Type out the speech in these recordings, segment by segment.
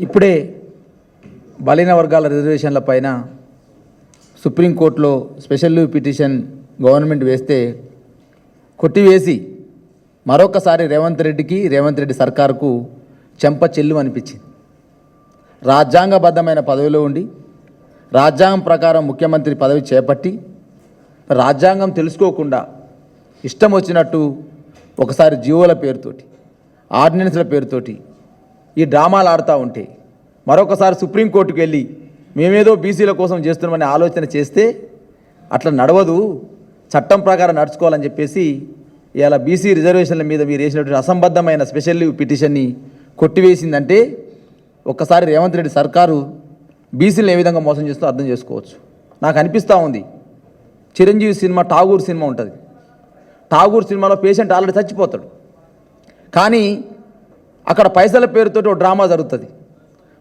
ఇప్పుడే బలైన వర్గాల రిజర్వేషన్ల పైన సుప్రీంకోర్టులో స్పెషల్ పిటిషన్ గవర్నమెంట్ వేస్తే కొట్టివేసి మరొకసారి రేవంత్ రెడ్డికి రేవంత్ రెడ్డి సర్కారుకు చెంప చెల్లు అనిపించింది. రాజ్యాంగబద్ధమైన పదవిలో ఉండి రాజ్యాంగం ప్రకారం ముఖ్యమంత్రి పదవి చేపట్టి రాజ్యాంగం తెలుసుకోకుండా ఇష్టం వచ్చినట్టు ఒకసారి జీవోల పేరుతోటి ఆర్డినెన్స్ల పేరుతోటి ఈ డ్రామాలు ఆడుతూ ఉంటే మరొకసారి సుప్రీంకోర్టుకు వెళ్ళి మేమేదో బీసీల కోసం చేస్తున్నామని ఆలోచన చేస్తే అట్లా నడవదు. చట్టం ప్రకారం నడుచుకోవాలని చెప్పేసి ఇలా బీసీ రిజర్వేషన్ల మీద మీరు వేసినటువంటి అసంబద్ధమైన స్పెషల్ లీవ్ పిటిషన్ని కొట్టివేసిందంటే ఒక్కసారి రేవంత్ రెడ్డి సర్కారు బీసీలను ఏ విధంగా మోసం చేస్తూ అర్థం చేసుకోవచ్చు. నాకు అనిపిస్తూ ఉంది. చిరంజీవి సినిమా ఠాగూర్ సినిమా ఉంటుంది. ఠాగూర్ సినిమాలో పేషెంట్ ఆల్రెడీ చచ్చిపోతాడు. కానీ అక్కడ పైసల పేరుతో డ్రామా జరుగుతుంది.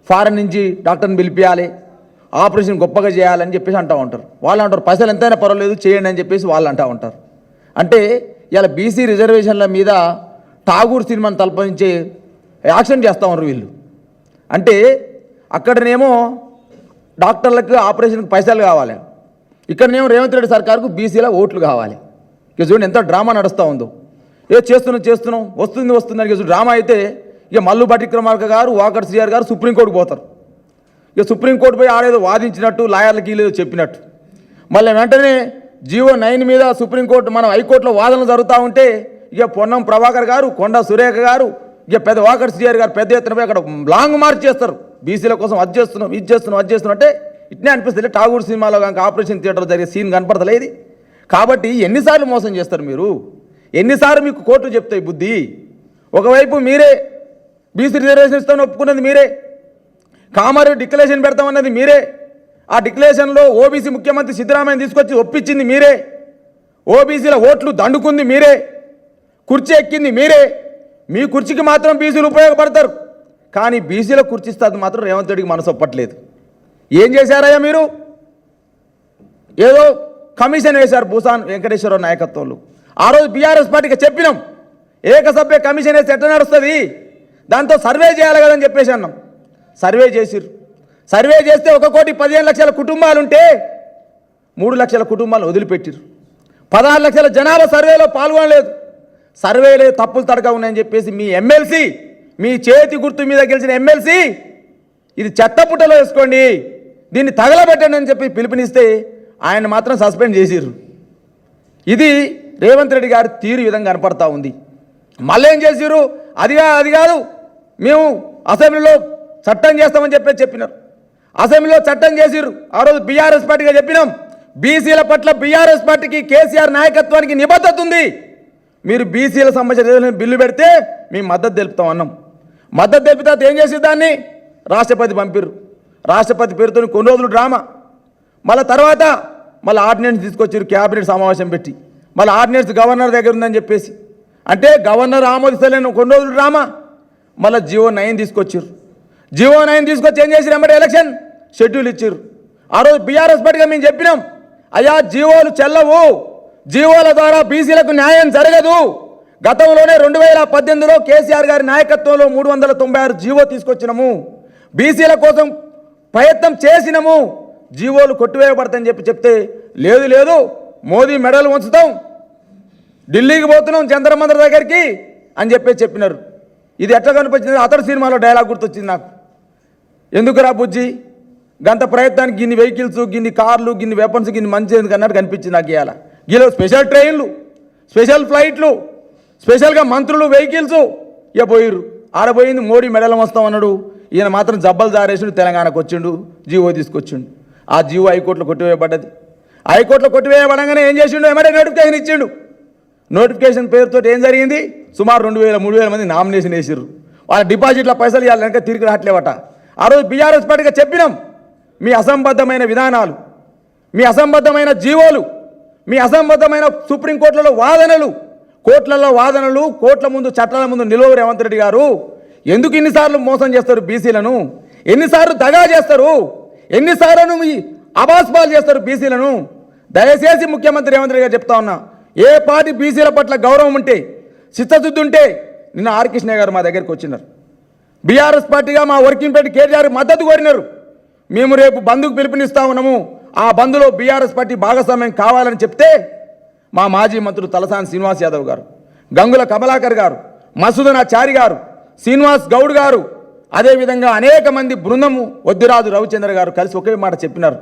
ఫారెన్ నుంచి డాక్టర్ని పిలిపియాలి ఆపరేషన్ గొప్పగా చేయాలని చెప్పేసి అంటూ ఉంటారు. వాళ్ళు అంటారు పైసలు ఎంతైనా పర్వాలేదు చేయండి అని చెప్పేసి వాళ్ళు అంటూ ఉంటారు. అంటే ఇలా బీసీ రిజర్వేషన్ల మీద ఠాగూర్ సినిమాని తలపించే యాక్షన్ చేస్తూ ఉన్నారు వీళ్ళు. అంటే అక్కడనేమో డాక్టర్లకు ఆపరేషన్కి పైసలు కావాలి. ఇక్కడనేమో రేవంత్ రెడ్డి సర్కార్కు బీసీల ఓట్లు కావాలి. ఇక చూడండి ఎంత డ్రామా నడుస్తూ ఉందో. ఏ చేస్తున్నాం చేస్తున్నాం వస్తుంది వస్తుంది అని డ్రామా అయితే ఇక మల్లు భట్టిక్రమార్క గారు వాకర్ సిఆర్ గారు సుప్రీంకోర్టుకు పోతారు. ఇక సుప్రీంకోర్టు పోయి ఆడేదో వాదించినట్టు లాయర్లకి లేదో చెప్పినట్టు. మళ్ళీ వెంటనే జియో నైన్ మీద సుప్రీంకోర్టు మనం హైకోర్టులో వాదనలు జరుగుతూ ఉంటే ఇక పొన్నం ప్రభాకర్ గారు కొండ సురేఖ గారు ఇక పెద్ద వాకర్ సిఆర్ గారు పెద్ద ఎత్తున అక్కడ లాంగ్ మార్చ్ చేస్తారు. బీసీల కోసం అది చేస్తున్నాం ఇది చేస్తున్నాం అది చేస్తున్నాం అంటే ఇట్నే అనిపిస్తుంది. ఠాగూర్ సినిమాలో కనుక ఆపరేషన్ థియేటర్ జరిగే సీన్ కనపడతలేదు కాబట్టి ఎన్నిసార్లు మోసం చేస్తారు మీరు? ఎన్నిసార్లు మీకు కోర్టు చెప్తాయి బుద్ధి? ఒకవైపు మీరే బీసీ రిజర్వేషన్ ఇస్తామని ఒప్పుకున్నది మీరే. కామారు డిక్లరేషన్ పెడతామన్నది మీరే. ఆ డిక్లరేషన్లో ఓబీసీ ముఖ్యమంత్రి సిద్ధరామయ్య తీసుకొచ్చి ఒప్పించింది మీరే. ఓబీసీల ఓట్లు దండుకుంది మీరే. కుర్చీ ఎక్కింది మీరే. మీ కుర్చీకి మాత్రం బీసీలు ఉపయోగపడతారు. కానీ బీసీల కుర్చీ ఇస్తుంది మాత్రం రేవంత్ రెడ్డికి మనసు ఒప్పట్లేదు. ఏం చేశారయ్యా మీరు? ఏదో కమిషన్ వేశారు భూసాన్ వెంకటేశ్వరరావు నాయకత్వంలో. ఆ రోజు బీఆర్ఎస్ పార్టీకి చెప్పినాం. ఏకసభ్య కమిషన్ వేసి ఎట్లా నడుస్తుంది? దాంతో సర్వే చేయాలి కదని చెప్పేసి అన్నాం. సర్వే చేసిర్రు. సర్వే చేస్తే ఒక కోటి పదిహేను లక్షల కుటుంబాలుంటే మూడు లక్షల కుటుంబాలను వదిలిపెట్టిరు పదహారు లక్షల జనాభా సర్వేలో పాల్గొనలేదు. సర్వేలే తప్పులు తడక ఉన్నాయని చెప్పేసి మీ ఎమ్మెల్సీ మీ చేతి గుర్తు మీద గెలిచిన ఎమ్మెల్సీ ఇది చెత్తపుట్టలో వేసుకోండి దీన్ని తగలబెట్టండి అని చెప్పి పిలుపునిస్తే ఆయన మాత్రం సస్పెండ్ చేసిర్రు. ఇది రేవంత్ రెడ్డి గారి తీరు విధంగా కనపడతా ఉంది. మళ్ళీ ఏం చేసిర్రు? అది కాదు అది కాదు. మేము అసెంబ్లీలో చట్టం చేస్తామని చెప్పి చెప్పినారు. అసెంబ్లీలో చట్టం చేసిర్రు. ఆ రోజు బీఆర్ఎస్ పార్టీగా చెప్పినాం. బీసీల పట్ల బీఆర్ఎస్ పార్టీకి కేసీఆర్ నాయకత్వానికి నిబద్ధత ఉంది. మీరు బీసీల సంబంధించిన బిల్లు పెడితే మేము మద్దతు తెలుపుతాం అన్నాం. మద్దతు తెలిపితే ఏం చేసి దాన్ని? రాష్ట్రపతి పంపిర్రు. రాష్ట్రపతి పేరుతో కొన్ని రోజులు డ్రామా. మళ్ళీ తర్వాత మళ్ళీ ఆర్డినెన్స్ తీసుకొచ్చారు క్యాబినెట్ సమావేశం పెట్టి. మళ్ళీ ఆర్డినెన్స్ గవర్నర్ దగ్గర ఉందని చెప్పేసి. అంటే గవర్నర్ ఆమోదిస్తలేను కొన్ని రోజులు డ్రామా. మళ్ళీ జియో నైన్ తీసుకొచ్చారు జియో నైన్ తీసుకొచ్చి ఏం చేసి వెంబడి ఎలక్షన్ షెడ్యూల్ ఇచ్చారు ఆ రోజు బీఆర్ఎస్ పార్టీగా మేము చెప్పినాం అయ్యా జీవోలు చెల్లవు. జీవోల ద్వారా బీసీలకు న్యాయం జరగదు. గతంలోనే రెండు వేల పద్దెనిమిదిలో కేసీఆర్ గారి నాయకత్వంలో మూడు వందల తొంభై ఆరు జీవో తీసుకొచ్చినాము. బీసీల కోసం ప్రయత్నం చేసినాము. జీవోలు కొట్టివేయబడతాయని చెప్పి చెప్తే లేదు లేదు. మోదీ మెడలు ఉంచుతాం ఢిల్లీకి పోతున్నాం చంద్రమందర్ దగ్గరికి అని చెప్పి చెప్పినారు. ఇది ఎట్లా కనిపించింది? అతడు సినిమాలో డైలాగ్ గుర్తొచ్చింది నాకు. ఎందుకురా బుజ్జి? గంత ప్రయత్నానికి గిన్ని వెహికల్స్ గిన్ని కార్లు గిన్ని వెపన్స్ గిన్ని మంచి ఎందుకు అన్నట్టు కనిపించింది నాకు ఇవాళ గీలో స్పెషల్ ట్రైన్లు స్పెషల్ ఫ్లైట్లు స్పెషల్గా మంత్రులు వెహికల్స్ ఇక పోయిర్రు. ఆడపోయింది మోడీ మెడలం వస్తాం అన్నాడు. ఈయన మాత్రం జబ్బలు జారేసిండు తెలంగాణకు వచ్చిండు జీవో తీసుకొచ్చిండు. ఆ జీవో హైకోర్టులో కొట్టివేయబడ్డది. హైకోర్టులో కొట్టివేయబడంగానే ఏం చేసిండు? ఎమ్మడే నోటిఫికేషన్ ఇచ్చిండు. నోటిఫికేషన్ పేరుతో ఏం జరిగింది? సుమారు రెండు వేల మూడు వేల మంది నామినేషన్ వేసారు వాళ్ళ డిపాజిట్ల పైసలు ఇవ్వాలి వెనక తిరిగి రావట్లేవట ఆ రోజు బీఆర్ఎస్ పార్టీగా చెప్పినాం మీ అసంబద్ధమైన విధానాలు మీ అసంబద్ధమైన జీవోలు మీ అసంబద్ధమైన సుప్రీంకోర్టులలో వాదనలు కోర్టులలో వాదనలు కోర్టుల ముందు చట్టాల ముందు నిలువ రేవంత్ రెడ్డి గారు ఎందుకు ఇన్నిసార్లు మోసం చేస్తారు బీసీలను? ఎన్నిసార్లు దగా చేస్తారు? ఎన్నిసార్లు మీ అబాస్పాలు చేస్తారు బీసీలను? దయచేసి ముఖ్యమంత్రి రేవంత్ రెడ్డి గారు చెప్తా ఉన్నా ఏ పార్టీ బీసీల పట్ల గౌరవం ఉంటే చిత్తశుద్ధి ఉంటే నిన్న ఆర్కృష్ణ గారు మా దగ్గరికి వచ్చినారు. బీఆర్ఎస్ పార్టీగా మా వర్కింగ్ కేటీఆర్ మద్దతు కోరినారు. మేము రేపు బంధుకు పిలుపునిస్తా ఉన్నాము. ఆ బంధులో బీఆర్ఎస్ పార్టీ భాగస్వామ్యం కావాలని చెప్తే మా మాజీ మంత్రులు తలసాని శ్రీనివాస్ యాదవ్ గారు గంగుల కమలాకర్ గారు మసూదనాచారి గారు శ్రీనివాస్ గౌడ్ గారు అదేవిధంగా అనేక మంది బృందము వద్దిరాజు రవిచంద్ర గారు కలిసి ఒకే మాట చెప్పినారు.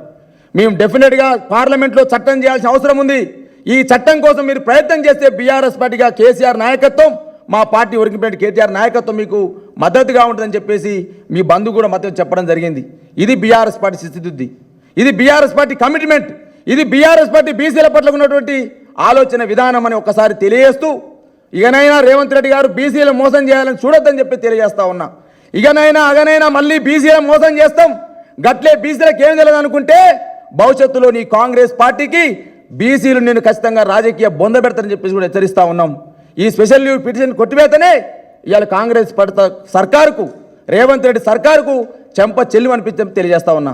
మేము డెఫినెట్గా పార్లమెంట్లో చట్టం చేయాల్సిన అవసరం ఉంది. ఈ చట్టం కోసం మీరు ప్రయత్నం చేస్తే బీఆర్ఎస్ పార్టీగా కేసీఆర్ నాయకత్వం మా పార్టీ వర్కింగ్ కేటీఆర్ నాయకత్వం మీకు మద్దతుగా ఉంటుందని చెప్పేసి మీ బంధు కూడా మద్దతు చెప్పడం జరిగింది. ఇది బీఆర్ఎస్ పార్టీ స్థితిశుద్ధి ఇది బీఆర్ఎస్ పార్టీ కమిట్మెంట్. ఇది బీఆర్ఎస్ పార్టీ బీసీల పట్ల ఉన్నటువంటి ఆలోచన విధానం అని ఒక్కసారి తెలియజేస్తూ ఇకనైనా రేవంత్ రెడ్డి గారు బీసీల మోసం చేయాలని చూడొద్దని చెప్పి తెలియజేస్తా ఉన్నా. ఇకనైనా అగనైనా మళ్ళీ బీసీల మోసం చేస్తాం. గట్లే బీసీలకు ఏం తెలియదు అనుకుంటే భవిష్యత్తులో నీ కాంగ్రెస్ పార్టీకి బీసీలు నేను ఖచ్చితంగా రాజకీయ బొంద పెడతానని చెప్పేసి కూడా హెచ్చరిస్తూ ఉన్నాం. ఈ స్పెషల్ లీవ్ పిటిషన్ కొట్టివేతనే ఇవాళ కాంగ్రెస్ పడత సర్కారుకు రేవంత్ రెడ్డి సర్కారుకు చెంప చెల్లి అనిపించని తెలియజేస్తా ఉన్నా.